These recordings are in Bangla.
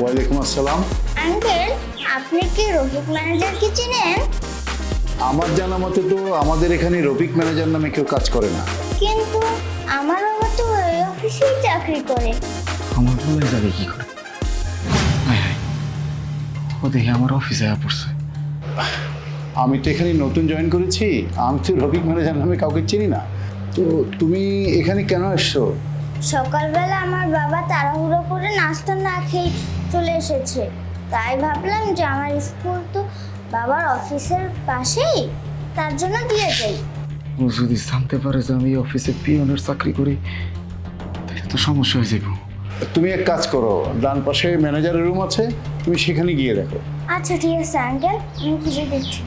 ওয়ালাইকুম আসসালাম। আঙ্কেল আপনি কি রফিক ম্যানেজারকে চিনেন? আমার জানা মতে তো আমাদের এখানে রফিক ম্যানেজার নামে কেউ কাজ করে না। কিন্তু আমার বাবা তো অফিসেই চাকরি করে। আমার বলে যাবে কি করে? হায় হায় ও দেখি আমার অফিসে আয়া পড়ছে। আমি তো এখানে নতুন জয়েন করেছি আমি তো রফিক ম্যানেজার নামে কাউকে চিনি না। তো তুমি এখানে কেন এসছো সকালবেলা আমার বাবা তাড়াহুড়ো করে নাস্তা না খেয়ে চলে এসেছে। তাই ভাবলাম যে আমার স্কুল তো বাবার অফিসের পাশেই তার জন্য দিয়ে যাই ও যদি জানতে পারে যে আমি অফিসে পিয়নের চাকরি করি তাহলে তো সমস্যা হয়ে যাব তুমি এক কাজ করো ডান পাশে ম্যানেজারের রুম আছে তুমি সেখানে গিয়ে দেখো। আচ্ছা ঠিক আছে আঙ্কেল আমি খুঁজে দিচ্ছি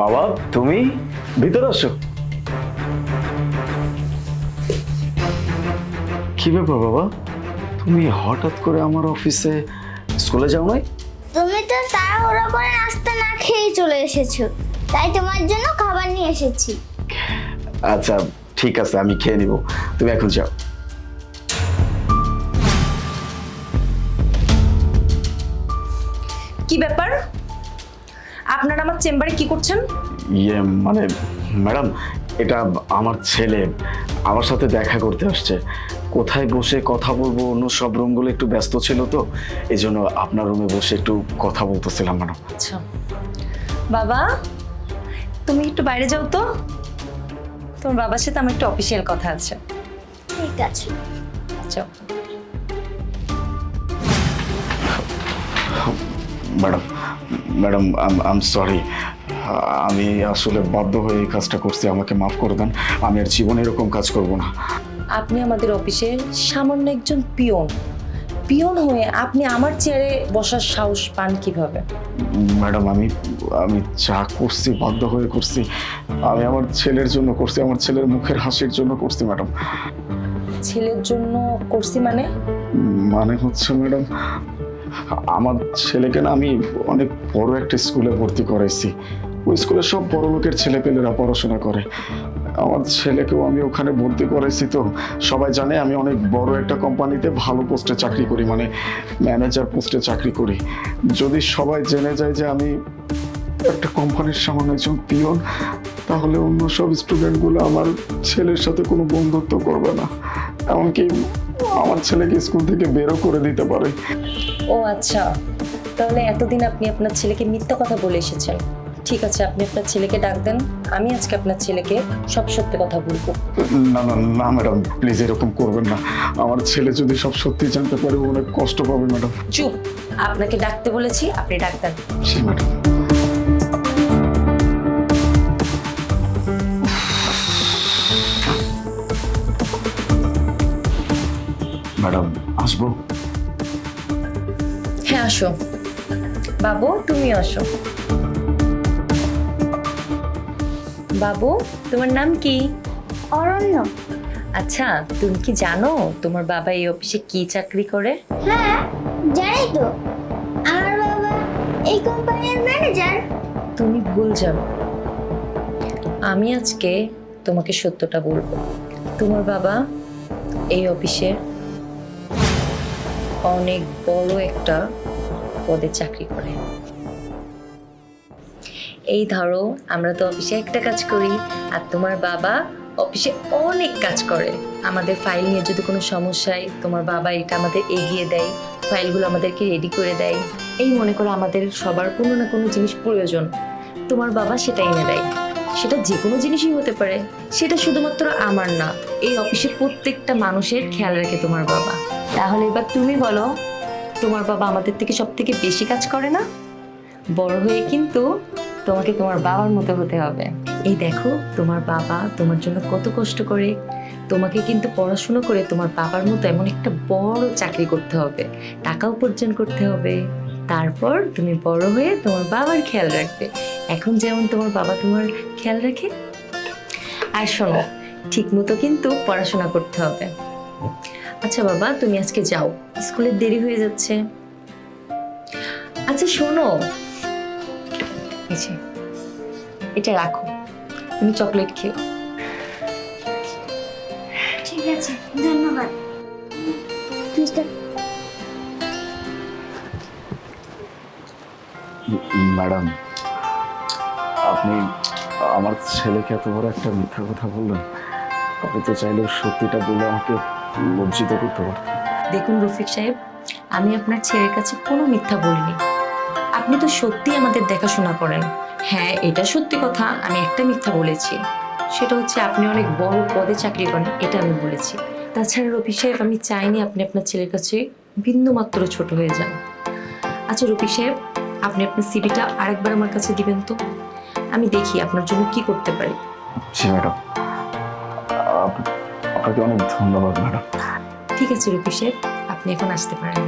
বাবা তুমি ভিতরে আসো। কি ব্যাপার বাবা? তুমি হঠাৎ করে আমার অফিসে স্কুলে যাও নাই? তুমি তো তাড়াহুড়ো করে নাস্তা না খেয়েই চলে এসেছ। তাই তোমার জন্য খাবার নিয়ে এসেছি। আচ্ছা ঠিক আছে আমি খেয়ে নিব। তুমি এখন যাও। কি ব্যাপার? আপনারা আমার চেম্বারে কি করছেন? ইয়ে মানে ম্যাডাম এটা আমার ছেলে আমার সাথে দেখা করতে আসছে। কোথায় বসে কথা বলব? অন্য সব রুমগুলো একটু ব্যস্ত ছিল তো এই জন্য আপনার রুমে বসে একটু কথা বলতেছিলাম ম্যাডাম। আচ্ছা। বাবা তুমি একটু বাইরে যাও তো। তোমার বাবার সাথে আমার একটু অফিসিয়াল কথা আছে। ঠিক আছে। যাও। ম্যাডাম ম্যাডাম আম সরি আমি আসলে বাধ্য হয়ে এই কাজটা করছি আমাকে মাফ করে দেন। আমি আর জীবনে এরকম কাজ করব না। আপনি আমাদের অফিসের সামান্য একজন পিয়ন। পিয়ন হয়ে আপনি আমার চেয়ারে বসার সাহস পান কীভাবে? ম্যাডাম আমি আমি যা করছি বাধ্য হয়ে করছি আমি আমার ছেলের জন্য করছি আমার ছেলের মুখের হাসির জন্য করছি ম্যাডাম। ছেলের জন্য করছি মানে? মানে হচ্ছে ম্যাডাম আমার ছেলেকে না আমি অনেক বড় একটা স্কুলে ভর্তি করাইছি। ওই স্কুলে সব বড় লোকের ছেলেপেলেরা পড়াশোনা করে। আমার ছেলেকেও আমি ওখানে ভর্তি করাইছি তো। সবাই জানে আমি অনেক বড় একটা কোম্পানিতে ভালো পোস্টে চাকরি করি মানে ম্যানেজার পোস্টে চাকরি করি। যদি সবাই জেনে যায় যে আমি একটা কোম্পানির সামান্য একজন পিয়ন, তাহলে অন্য সব স্টুডেন্টগুলো আমার ছেলের সাথে কোনো বন্ধুত্ব করবে না। এমনকি আমার ছেলেকে স্কুল থেকে বেরো করে দিতে পারে। ও আচ্ছা তাহলে এতদিন আপনি আপনার ছেলেকে মিথ্যা কথা বলে এসেছেন। ঠিক আছে আপনি আপনার ছেলেকে ডাক দেন আমি আজকে আপনার ছেলেকে সব সত্যি কথা বলব। না না না ম্যাডাম প্লিজ এরকম করবেন না। আমার ছেলে যদি সব সত্যি জানতে পারে ও অনেক কষ্ট পাবে ম্যাডাম। চুপ আপনাকে ডাকতে বলেছি আপনি ডাক দেন। জি ম্যাডাম। ম্যাডাম আসব? হ্যাঁ আসো। বাবু তুমি আসো। বাবু তোমার নাম কি? অরণ্য। আচ্ছা তুমি কি জানো তোমার বাবা এই অফিসে কি চাকরি করে? হ্যাঁ জানি তো। আমার বাবা এই কোম্পানির ম্যানেজার। তুমি ভুল জানো। আমি আজকে তোমাকে সত্যটা বলব। তোমার বাবা এই অফিসে অনেক বড় একটা পদে চাকরি করে। এই ধরো, আমরা তো অফিসে একটা কাজ করি, আর তোমার বাবা অফিসে অনেক কাজ করে। আমাদের ফাইল নিয়ে যদি কোনো সমস্যা হয়, তোমার বাবা এটা আমাদের এগিয়ে দেয় ফাইলগুলো আমাদেরকে রেডি করে দেয়। এই মনে করো আমাদের সবার কোনো না কোনো জিনিস প্রয়োজন। তোমার বাবা সেটা এনে দেয়। সেটা যে কোনো জিনিসই হতে পারে। সেটা শুধুমাত্র আমার না, এই অফিসের প্রত্যেকটা মানুষের খেয়াল রাখে তোমার বাবা। তাহলে এবার তুমি বলো, তোমার বাবা আমাদের থেকে সব থেকে বেশি কাজ করে না? বড় হয়ে কিন্তু তোমাকে তোমার বাবার মতো হতে হবে। এই দেখো, তোমার বাবা তোমার জন্য কত কষ্ট করে, তোমাকে কিন্তু পড়াশুনো করে তোমার বাবার মতো এমন একটা বড় চাকরি করতে হবে। টাকা উপার্জন করতে হবে। তারপর তুমি বড় হয়ে তোমার বাবার খেয়াল রাখবে। এখন যেমন তোমার বাবা তোমার খেয়াল রাখে। আর শোনো ঠিক মতো কিন্তু পড়াশোনা করতে হবে। আচ্ছা বাবা তুমি আজকে যাও। স্কুলের দেরি হয়ে যাচ্ছে। আচ্ছা শোনো। এটা রাখো। তুমি চকলেট খেও ঠিক আছে ধন্যবাদ। ম্যাডাম আপনি আমার ছেলেকে এত বড় একটা মিথ্যা কথা বললেন। আপনি তো চাইলেও সত্যিটা বলে আমাকে লজ্জিত করতে পারতেন। দেখুন রফিক সাহেব আমি আপনার ছেলের কাছে কোনো মিথ্যা বলিনি। আপনি তো সত্যি আমাদের দেখাশোনা করেন। হ্যাঁ এটা সত্যি কথা আমি একটা মিথ্যা বলেছি। সেটা হচ্ছে আপনি অনেক বড় পদে চাকরি করেন এটা আমি বলেছি। তাছাড়া রফিক সাহেব আমি চাইনি আপনি আপনার ছেলের কাছে বিন্দুমাত্র ছোট হয়ে যান। আচ্ছা রফিক সাহেব আপনি আপনার সিভিটা আরেকবার আমার কাছে দিবেন তো? আমি দেখি আপনার জন্য কি করতে পারি। জি ম্যাডাম। আপনাকে অনেক ধন্যবাদ ম্যাডাম। ঠিক আছে সাহেব আপনি এখন আসতে পারেন।